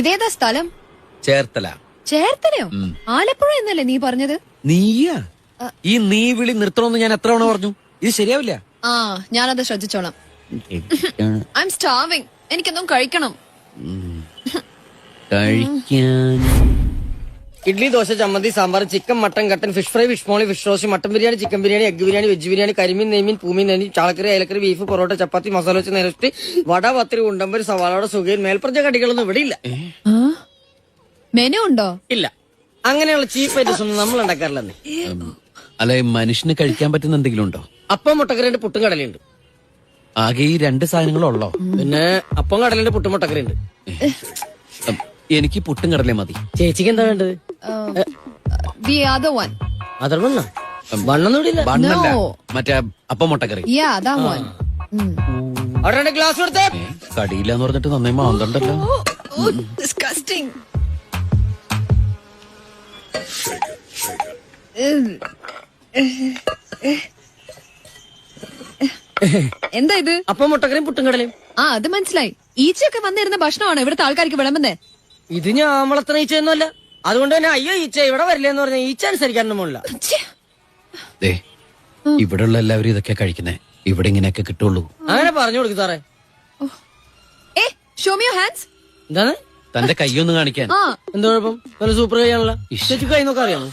ഇതേതാ സ്ഥലം? ചേർത്തല. ചേർത്തലയോ? ആലപ്പുഴ എന്നല്ലേ നീ പറഞ്ഞത്? നീയാ? ഈ നീ വിളി നിർത്തണമെന്ന് ഞാൻ എത്ര തവണ പറഞ്ഞു? ഇത് ശരിയാവില്ല? ആ ഞാനത് ശ്രദ്ധിച്ചോളാം. ഐ എം സ്റ്റാവിങ് എനിക്കൊന്നും കഴിക്കണം. കഴിക്കാൻ ഇഡ്ലി ദോശ ചമ്മന്തി സാമ്പാർ ചിക്കൻ മട്ടൻ കട്ടൻ fish fry fish molee fish roast mutton biryani chicken biryani egg biryani veg biryani കരിമീൻ നെയ്മീൻ പൂമീൻ നെയ്മീൻ ചാളക്കറി അയലക്കറി ബീഫ് പൊറോട്ട ചപ്പാത്തി മസാല വെച്ച് നിരത്തി വട പത്തിരി ഉണ്ടമ്പര് സവാളയുടെ സുഖയിൽ മേൽപ്പറഞ്ഞ കടികളൊന്നും ഇവിടെ ഇല്ല. മെനു ഉണ്ടോ? ഇല്ല. അങ്ങനെയുള്ള ചീപ്പ് ഐറ്റംസ് ഒന്നും നമ്മൾ ഉണ്ടാക്കാറില്ലെന്ന് അല്ലെ മനുഷ്യന് കഴിക്കാൻ പറ്റുന്ന എന്തെങ്കിലും ഉണ്ടോ? അപ്പം മുട്ടക്കറിയുണ്ട് പുട്ടും കടലുണ്ട് ആകെ ഈ രണ്ട് സാധനങ്ങളുള്ളോ? പിന്നെ അപ്പം കടലുണ്ട് പുട്ടും മുട്ടക്കറിയുണ്ട്. എനിക്ക് പുട്ടും കടലേ മതി. ചേച്ചിക്ക് എന്താ വേണ്ടത്? The other one other one വണ്ണൊന്നും ബണ്ണല്ല No. മറ്റേ അപ്പം മുട്ടക്കറി. യാ അതാ വൺ അവിടെ രണ്ട് ഗ്ലാസ് കൊടുത്തേ. കടിയില്ലാന്ന് പറഞ്ഞിട്ട് നന്നേ മാന്തണ്ടല്ലോ. ഡിസ്കസ്റ്റിംഗ് എന്താ ഇത്? അപ്പം മുട്ടക്കറിയും പുട്ടും കടലയും. ആ അത് മനസ്സിലായി. ഈച്ചയൊക്കെ വന്നിരുന്ന ഭക്ഷണമാണ് ഇവിടുത്തെ ആൾക്കാർക്ക് വിളമ്പുന്നേ? ഇത് ഞാൻ വളർത്തുന്ന ഈച്ചയൊന്നുമല്ല അതുകൊണ്ട് തന്നെ അയ്യോ ഈച്ച ഇവിടെ വരില്ലെന്ന് പറഞ്ഞ ഈച്ച അനുസരിക്കാനൊന്നും പോണില്ല. ഇവിടെ ദേ ഇവിടെയുള്ള എല്ലാവരും ഇതൊക്കെ കഴിക്കുന്നേ. ഇവിടെ ഇങ്ങനെയൊക്കെ കിട്ടുള്ളൂ. അങ്ങനെ പറഞ്ഞു കൊടുക്കും സാറേ. ഏ ഷോ മി യുവർ ഹാൻഡ്സ് എന്താണ്? തന്റെ കൈയൊന്ന് കാണിക്കാൻ. ആ. എന്താ കുഴപ്പം? നല്ല സൂപ്പർ കൈയാണല്ലോ ചേച്ചി കൈ നോക്കാൻ അറിയാമോ?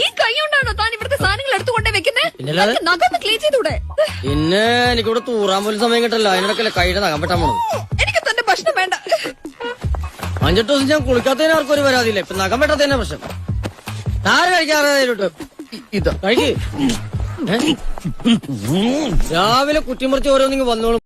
ഈ കൈ കൊണ്ടാണോ താൻ ഇവിടുത്തെ സാധനങ്ങൾ എടുത്തുകൊണ്ടേ വെക്കുന്നേ? നഖം ക്ലീൻ ചെയ്തൂടെ? പിന്നെ എനിക്കിവിടെ തൂറാൻ പോലും സമയം കിട്ടല്ലോ അതിനിടക്കല്ലേ കൈയുടെ നഖം പെട്ടാൻ പോണത്. അഞ്ചെട്ട് ദിവസം ഞാൻ കുളിക്കാത്തതിന് ആർക്കും ഒരു പരാതിയില്ല. ഇപ്പൊ നഖം വെട്ടാത്തതിനെ പ്രശ്നം. താര കഴിക്കാറുണ്ട് ഇതാ. കഴിക്ക്? രാവിലെ കുറ്റിമുറിച്ച് ഓരോന്നിങ്ങ് വന്നോളും.